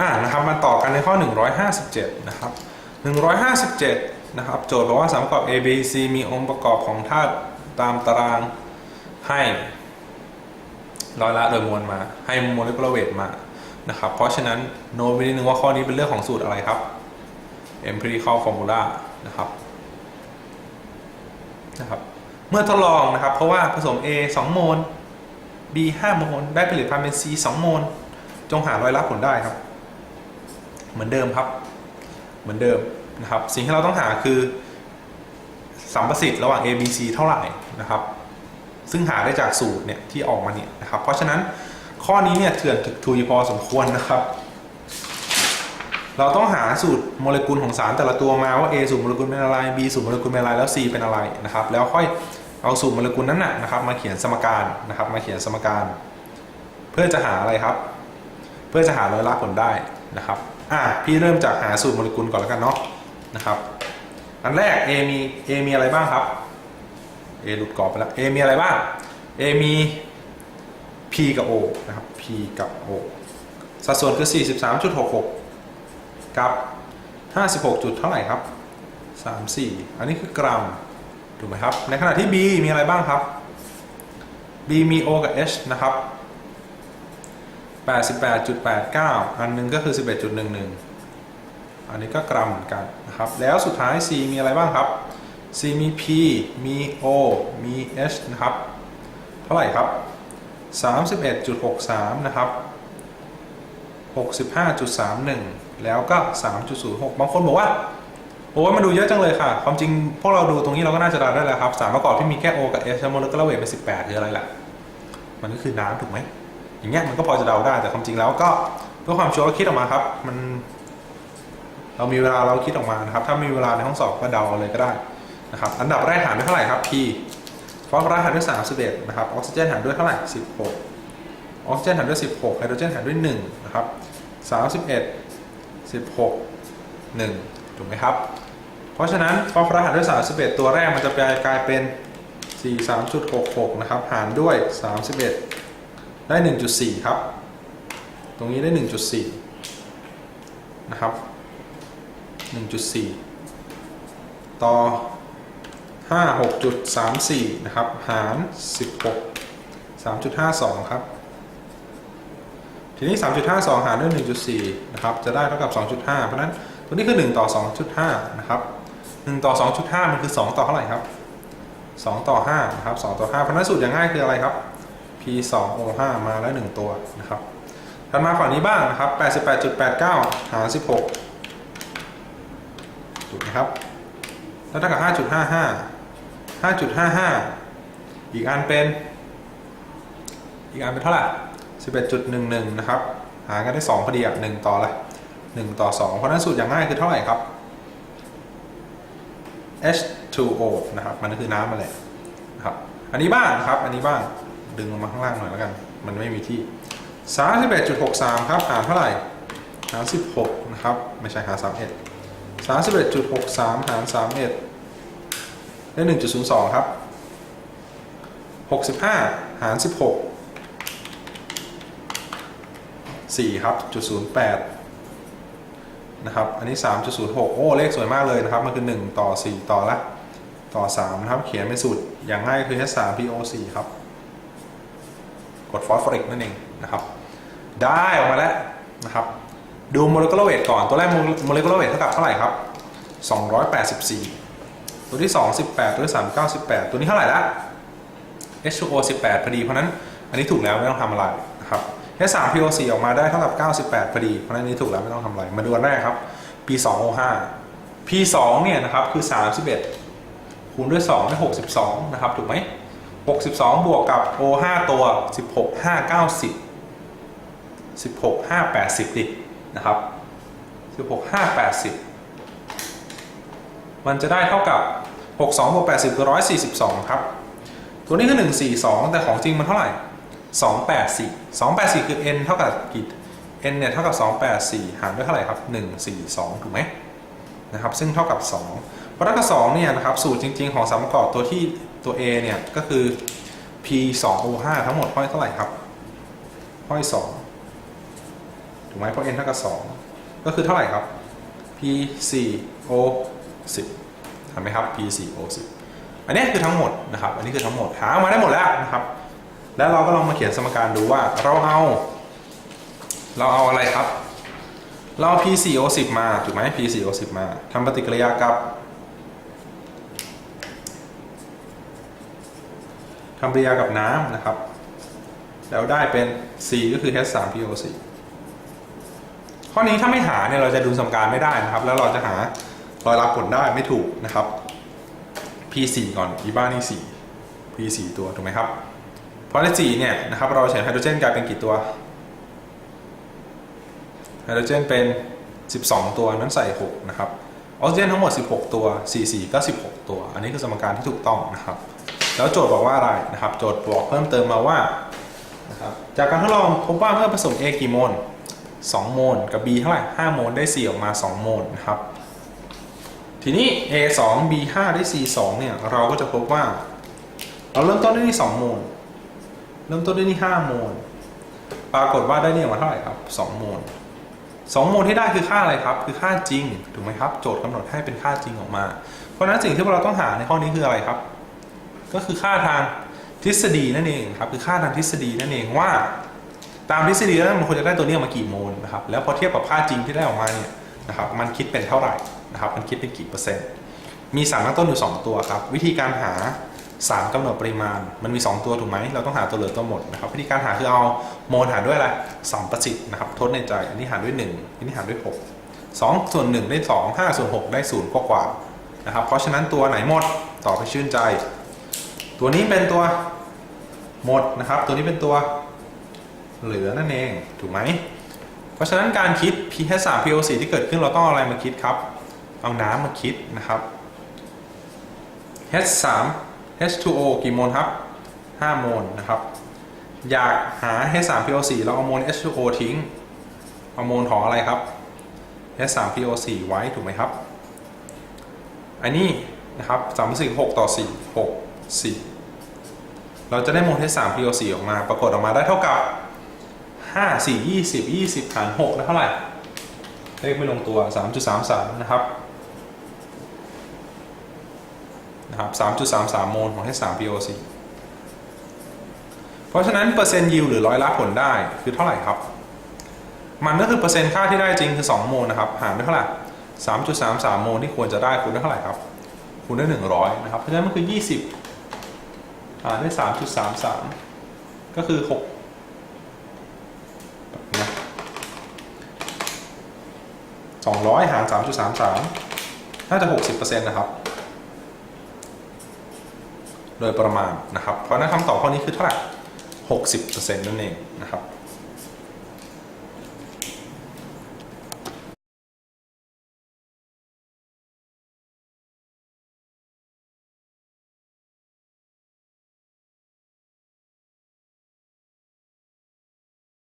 อ่านะครับมาต่อกันในข้อ 157 นะครับ 157 นะครับ โจทย์บอกว่าสามประกอบ A B C มีองค์ประกอบของธาตุตามตารางให้ร้อยละโดยมวลมา ให้โมเลกุลเวทมานะครับ เพราะฉะนั้นโน้ตไว้นิดนึงว่าข้อนี้เป็นเรื่องของสูตรอะไรครับ empirical formula นะครับนะครับเมื่อทดลองนะครับ เพราะว่าผสม A 2 โมล B 5 โมล ได้ผลิตภัณฑ์เป็น C 2 โมล จงหาร้อยละผลได้ครับ เหมือนเดิมครับ เหมือนเดิมนะครับ สิ่งที่เราต้องหาคือสัมประสิทธิ์ระหว่าง A B C เท่าไหร่นะครับ ซึ่งหาได้จากสูตรเนี่ยที่ออกมาเนี่ยนะครับ เพราะฉะนั้นข้อนี้เนี่ยเถื่อนถึกทุยพอสมควรนะครับ เราต้องหาสูตรโมเลกุลของสารแต่ละตัวมาว่า A สูตรโมเลกุลเป็นอะไร B สูตรโมเลกุลเป็นอะไรแล้ว C เป็นอะไรนะครับ แล้วค่อยเอาสูตรโมเลกุลนั้นนะนะครับ มาเขียนสมการนะครับ มาเขียนสมการ เพื่อจะหาอะไรครับ เพื่อจะหาร้อยละผลได้ นะครับอะพี่เริ่มจากหาสูตรโมเลกุลก่อนแล้วกันเนาะนะครับ อันแรก A มี A มีอะไรบ้างครับ A หลุดกรอบไปแล้ว A มีอะไรบ้าง A มี P กับ O นะครับ P กับ O สัดส่วนคือ 43.66 กับ 56 จุดเท่าไหร่ครับ 34 อันนี้คือกรัมถูกไหมครับ ในขณะที่ B มีอะไรบ้างครับ B มี O กับ H นะครับ 88.89 อันหนึงก็คือ 11.11 อันนี้ก็กรัมเหมือนกันนะครับ แล้วสุดท้าย C มีอะไรบ้างครับ C มี P มี O มี H นะครับ เท่าไหร่ครับ 31.63 นะครับ 65.31 แล้วก็ 3.06 บางคนบอกว่าโอ้ยมันดูเยอะจังเลยค่ะ ความจริงพวกเราดูตรงนี้เราก็น่าจะเดาได้แล้วครับ สารประกอบที่มีแค่ O กับ H แล้วโมเลกุลเวทเป็น 18 คืออะไรล่ะ มันก็คือน้ำถูกไหม อย่างเงี้ยมันก็พอจะเดาได้แต่ความจริงแล้วก็เพื่อความชัวร์ก็คิดออกมาครับ มัน เรามีเวลาเราคิดออกมานะครับ ถ้าไม่มีเวลาในห้องสอบก็เดาเอาเลยก็ได้นะครับ อันดับแรกหารด้วยเท่าไหร่ครับ P ฟอสฟอรัสหารด้วย31นะครับออกซิเจนหารด้วยเท่าไหร่16ออกซิเจนหารด้วย 16ไฮโดรเจนหารด้วย1นะครับ31 16 1ถูกไหมครับ เพราะฉะนั้นฟอสฟอรัสหารด้วย 31 ตัวแรกมันจะกลายเป็น 43.66 นะครับ หารด้วย 31 ได้ 1.4 ครับ ตรงนี้ได้ 1.4 นะครับ 1.4 ต่อ 56.34 นะครับ หาร 16 3.52 ครับ ทีนี้ 3.52 หารด้วย 1.4 นะครับ จะได้เท่ากับ 2.5 เพราะฉะนั้นตัวนี้คือ 1 ต่อ 2.5 นะครับ 1 ต่อ 2.5 มันคือ 2 ต่อเท่าไหร่ครับ 2 ต่อ5นะครับ 2 ต่อ 5 เพราะฉะนั้นสูตรอย่างง่ายคืออะไรครับ P 2 O 5 มาแล้ว 1 ตัวนะครับถัดมาฝั่งนี้บ้างนะครับ 88.89 หาร 16ถูกไหมครับ แล้วเท่ากับ 5.55 5.55 อีกอันเป็น อีกอันเป็นเท่าไหร่ 11.11 นะครับ หารกันได้ 2พอดีอะ1ต่ออะไร1ต่อ 2 เพราะนั้นสูตรอย่างง่ายคือเท่าไหร่ครับ H2O นะครับ มันก็คือน้ำมาแหละนะครับ อันนี้บ้างนะครับ อันนี้บ้าง ดึงลงมาข้างล่างหน่อยแล้วกัน มันไม่มีที่สามสิบเอ็ดจุดหกสามครับหารเท่าไหร่หารสิบหกนะครับ ไม่ใช่หารสามเอ็ดสามสิบเอ็ดจุดหกสามหารสามเอ็ดได้หนึ่งจุดศูนย์สองครับหกสิบห้าหารสิบหกสี่ครับจุดศูนย์แปดนะครับ อันนี้สามจุดศูนย์หกโอ้ เลขสวยมากเลยนะครับ มันคือหนึ่งต่อสี่ต่อละ ต่อสามนะครับ เขียนเป็นสูตรอย่างง่ายคือ H3PO4 ครับ กดฟอสฟอริกนั่นเองนะครับได้ออกมาแล้วนะครับดูโมเลกุลเวทก่อนตัวแรกโมเลกุลเวทเท่ากับเท่าไหร่ครับ 284 ตัวที่ 2 18 ตัวที่ 3 98 ตัวนี้เท่าไหร่ละ H2O 18 พอดี เพราะนั้นอันนี้ถูกแล้วไม่ต้องทำอะไรนะครับ H3PO4 ออกมาได้เท่ากับ 98 พอดี เพราะนั้นนนี้ถูกแล้วไม่ต้องทำอะไร มาดูอันแรกครับ P2O5 P2 เนี่ยนะครับคือ 31 คูณด้วย2ได้62 นะครับ ถูกไหม 62 บวกกับ O5 ตัว 16 5 90 16 5 80ดินะครับ 16 5 80 มันจะได้เท่ากับ 62 บวก 80 คือ 142 ครับ ตัวนี้คือ 142 แต่ของจริงมันเท่าไหร่ 284 284 คือ n เท่ากับกี่ n เนี่ยเท่ากับ 284 หารด้วยเท่าไหร่ครับ 142 ถูกไหมนะครับ ซึ่งเท่ากับ 2 เพราะเท่ากับ2เนี่ยนะครับ สูตรจริง ๆ ของสามประกอบตัวที่ ตัว a เนี่ยก็คือ p 2 o 5ทั้งหมดห้อยเท่าไหร่ครับห้อย2ถูกไหมเพราะ n เท่ากับ 2 ก็คือเท่าไหร่ครับ p 4 o 10ทำไหมครับ p 4 o 10อันนี้คือทั้งหมดนะครับ อันนี้คือทั้งหมดหาออกมาได้หมดแล้วนะครับ แล้วเราก็ลองมาเขียนสมการดูว่าเราเอา เราเอาอะไรครับ เราเอา p 4 o 10มาถูกไหม p 4 o 10มาทำปฏิกิริยากับ ทำปฏิกิริยากับน้ำนะครับ แล้วได้เป็น C ก็คือ H3PO4 ข้อนี้ถ้าไม่หาเนี่ยเราจะดูสมการไม่ได้นะครับ แล้วเราจะหารอยรับผลได้ไม่ถูกนะครับ P4 ก่อนอีบ้านี่ 4 P4 ตัวถูกไหมครับ เพราะใน4เนี่ยนะครับเราใช้ไฮโดรเจนกลายเป็นกี่ตัวไฮโดรเจนเป็น 12 ตัวนั้นใส่ 6 นะครับออกซิเจนทั้งหมด 16 ตัว 44 ก็ 16 ตัว อันนี้คือสมการที่ถูกต้องนะครับ แล้วโจทย์บอกว่าอะไรนะครับ โจทย์บอกเพิ่มเติมมาว่านะครับจากการทดลองพบว่าเมื่อผสม A กี่โมล 2 โมล กับ B เท่าไหร่ 5 โมล ได้ C ออกมา 2 โมลนะครับ ทีนี้ A 2 B 5ได้ C 2เนี่ย เราก็จะพบว่า เราเริ่มต้นด้วยที่ 2 โมล เริ่มต้นด้วยที่ 5 โมล ปรากฏว่าได้เนี่ยออกมาเท่าไหร่ครับ 2 โมล 2 โมลที่ได้คือค่าอะไรครับ คือค่าจริง ถูกไหมครับ โจทย์กำหนดให้เป็นค่าจริงออกมา เพราะฉะนั้นสิ่งที่เราต้องหาในข้อนี้คืออะไรครับ ก็คือค่าทางทฤษฎีนั่นเองครับคือค่าทางทฤษฎีนั่นเองว่า ตามทฤษฎีแล้วมันควรจะได้ตัวนี้ออกมากี่โมลนะครับแล้วพอเทียบกับค่าจริงที่ได้ออกมาเนี่ยนะครับมันคิดเป็นเท่าไหร่นะครับมันคิดเป็นกี่เปอร์เซ็นต์มีสารตั้งต้นอยู่ 2 ตัวครับ วิธีการหาสารกำหนดปริมาณ มันมี 2 ตัวถูกไหมเราต้องหาตัวเหลือตัวหมดนะครับวิธีการหาคือเอาโมลหารด้วยอะไรสัมประสิทธิ์นะครับทดในใจอันนี้หารด้วย 1 อันนี้หารด้วย 6 2 ส่วน 1 ได้ 2 5 ส่วน 6 ได้0กว่ากว่านะครับเพราะฉะนั้นตัวไหนหมดตอบให้ชื่นใจ ตัวนี้เป็นตัวหมดนะครับ ตัวนี้เป็นตัวเหลือนั่นเองถูกไหม เพราะฉะนั้นการคิด pH 3 PO4 ที่เกิดขึ้นเราต้องเอาอะไรมาคิดครับ เอาน้ำมาคิดนะครับ H3 H2O กี่โมลครับ 5 โมลนะครับ อยากหา H3PO4 เราเอาโมล H2O ทิ้งเอาโมลของอะไรครับ H3PO4 ไว้ถูกไหมครับ อันนี้นะครับ3 4 6ต่อ4 6 4 เราจะได้โมล H3PO4 ออกมา ปรากฏออกมาได้เท่ากับ 5 4 20 20หาร6ได้เท่าไหร่ เลขไม่ลงตัว 3.33 นะครับ นะครับ 3.33 โมลของ H3PO4 เพราะฉะนั้นเปอร์เซ็นต์ยิวหรือร้อยละผลได้คือเท่าไหร่ครับ มันก็คือเปอร์เซ็นต์ค่าที่ได้จริงคือ 2 โมลนะครับ หารด้วยเท่าไหร่ 3.33 โมลที่ควรจะได้คูณด้วยเท่าไหร่ครับ คูณด้วย100 นะครับ เพราะฉะนั้นมันคือ 20 หารด้วย3.33ก็คือ6นะ200หาร3.33น่าจะ60%นะครับ โดยประมาณนะครับ เพราะนั้นคำตอบข้อนี้คือเท่าไหร่60%นั่นเองนะครับ